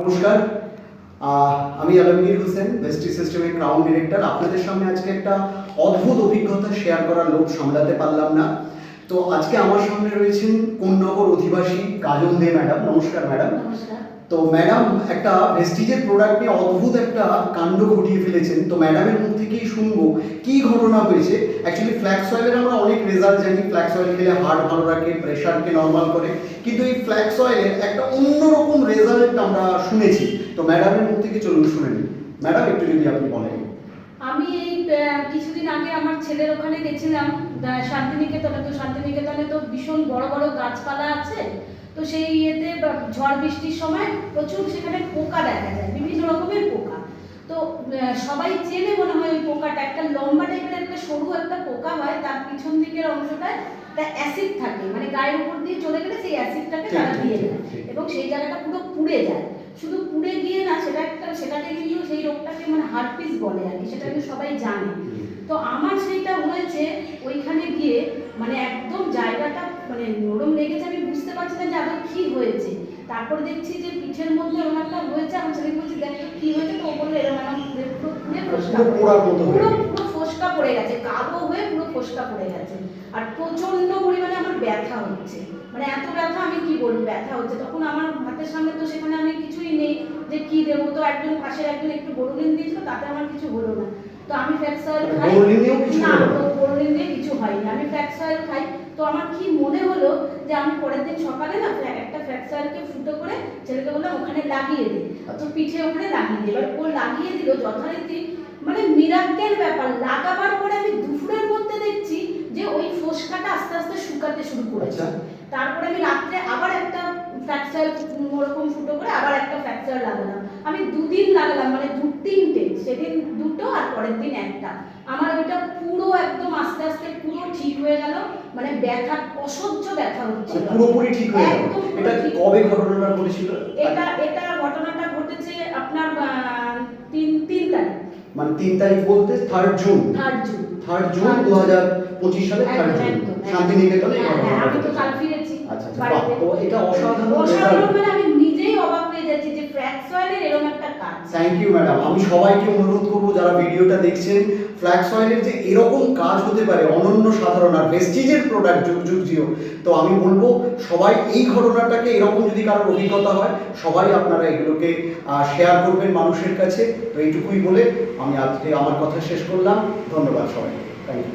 নমস্কার। আমি আলমগীর হোসেন ভেস্টি সিস্টেমের ক্রাউন ডিরেক্টর আপনাদের সামনে আজকে একটা অদ্ভুত অভিজ্ঞতা শেয়ার করার লোক সামলাতে পারলাম না। তো আজকে আমার সামনে রয়েছেন কোন্নগর অধিবাসী কাজল দে ম্যাডাম। নমস্কার ম্যাডাম। নমস্কার। তো ম্যাডাম একটা ভেস্টিজের প্রোডাক্ট নিয়ে অদ্ভুত একটা কাণ্ড ঘটিয়ে ফেলেছেন। তো ম্যাডামের মুখ থেকেই শুনব কি ঘটনা হয়েছে। অ্যাকচুয়ালি ফ্ল্যাক্স অয়েলের আমরা অনেক রেজাল্ট জানি। ফ্ল্যাক্স অয়েল খেলে হার্ট ভালো রাখে প্রেশারকে নর্মাল করে। কিন্তু এই ফ্ল্যাক্স অয়েলের একটা অন্যরকম রেজাল্ট আমরা শুনেছি। তো ম্যাডামের মুখ থেকে চলুন শুনে নিই। ম্যাডাম একটু যদি আপনি বলেন। আমি এই কিছুদিন আগে আমার ছেলের ওখানে গেছিলাম শান্তিনিকেতনে। তো শান্তিনিকেতনে তো ভীষণ বড় বড় গাছপালা আছে। তো সেই ইয়েতে ঝড় বৃষ্টির সময় প্রচুর সেখানে পোকা দেখা যায় বিভিন্ন রকমের পোকা। তো সবাই চেনে মনে হয় ওই পোকাটা একটা লম্বা টাইপের একটা সরু একটা পোকা হয় তার পিছন দিকের অংশটায় একটা অ্যাসিড থাকে মানে গায়ের উপর দিয়ে চলে গেলে সেই অ্যাসিডটাকে তারা দিয়ে দেয়। এবং সেই জায়গাটা পুরো পুড়ে যায়। শুধু পুড়ে গিয়ে না সেটা একটা সেটাকে কিন্তু সেই রোগটাকে মানে হার্টপিস বলে আর কি সেটা কিন্তু সবাই জানে। তো আমার সেইটা হয়েছে ওইখানে গিয়ে মানে একদম জায়গাটা মানে নরম লেগেছে আমি বুঝতে পারছি না যে আদৌ কি হয়েছে। তারপর দেখছি যে পিঠের মধ্যে এরকম একটা হয়েছে আমার ছেলে বলছি দেখ কি হয়েছে? তো বলল এরকম পুড়ে পুরো পুড়ে ফোসকা। পুরো পুরো ফোসকা পড়ে গেছে কালো হয়ে পুরো ফোসকা পড়ে গেছে। আর প্রচণ্ড পরিমাণে আমার ব্যথা হচ্ছে। মানে এত ব্যথা আমি কি বলব ব্যথা হচ্ছে। তখন আমার হাতের সামনে তো সেখানে আমি কিছুই নেই যে কি দেবো। তো একজন পাশের একজন একটু বড়লিন দিয়েছিল তাতে আমার কিছু হলো না। তো আমি ফ্যাক্স অয়েল খাই। বোরোলিন না হলো না? তো বোরোলিন দিয়ে কিছু হয়নি অয়েল খাই। তো আমার কি মনে হলো যে আমি পরের দিন সকালে না ফ্ল্যাট একটা ফ্ল্যাট সয়েলকে ফুটো করে ছেলেকে বললাম ওখানে লাগিয়ে দে। তো পিঠে ওখানে লাগিয়ে দিই এবার ও লাগিয়ে দিল যথারীতি। মানে মিরাক্কেল ব্যাপার। লাগাবার পরে আমি দুপুরের মধ্যে দেখছি যে ওই ফোসকাটা আস্তে আস্তে শুকাতে শুরু করেছে। আচ্ছা। তারপরে আমি রাত্রে আবার একটা ফ্র্যাকচার ওরকম ফুটো করে আবার একটা ফ্র্যাকচার লাগালাম। আমি দুদিন লাগালাম মানে দু তিনটে সেদিন দুটো আর পরের দিন একটা। আমার ওইটা পুরো একদম আস্তে আস্তে পুরো ঠিক হয়ে গেল মানে ব্যথা অসহ্য ব্যথা মানে হচ্ছিল পুরোপুরি ঠিক হয়ে গেল। এটা। কবে ঘটনাটা ঘটেছিল? এটা এটা ঘটনাটা ঘটেছে আপনার তিন তিন তারিখ। মানে তিন তারিখ বলতে third June third June third June দু। হাজার পঁচিশ সালে থার্ড জুন একদম, একদম। শান্তিনিকেতনে এই হ্যাঁ, হ্যাঁ, ঘটনাটা আমি তো ঘটেছে। কাল ফিরেছি আচ্ছা তো এটা অসাধারণ অসাধারণ মানে আমি নিজেই অবাক হয়ে যাচ্ছি যে ফ্ল্যাক্স অয়েলের এরকম একটা কাজ। থ্যাংক ইউ ম্যাডাম আমি সবাইকে অনুরোধ করব যারা ভিডিওটা দেখছেন ফ্ল্যাক্স অয়েলের যে এরকম কাজ হতে পারে অনন্য সাধারণ আর ভেস্টিজের প্রোডাক্ট যুগ যুগ জিও তো আমি বলব সবাই এই ঘটনাটাকে এরকম যদি কারোর অভিজ্ঞতা হয় সবাই আপনারা এগুলোকে শেয়ার করবেন মানুষের কাছে। তো এইটুকুই বলে আমি আজকে আমার কথা শেষ করলাম। ধন্যবাদ সবাই থ্যাংক ইউ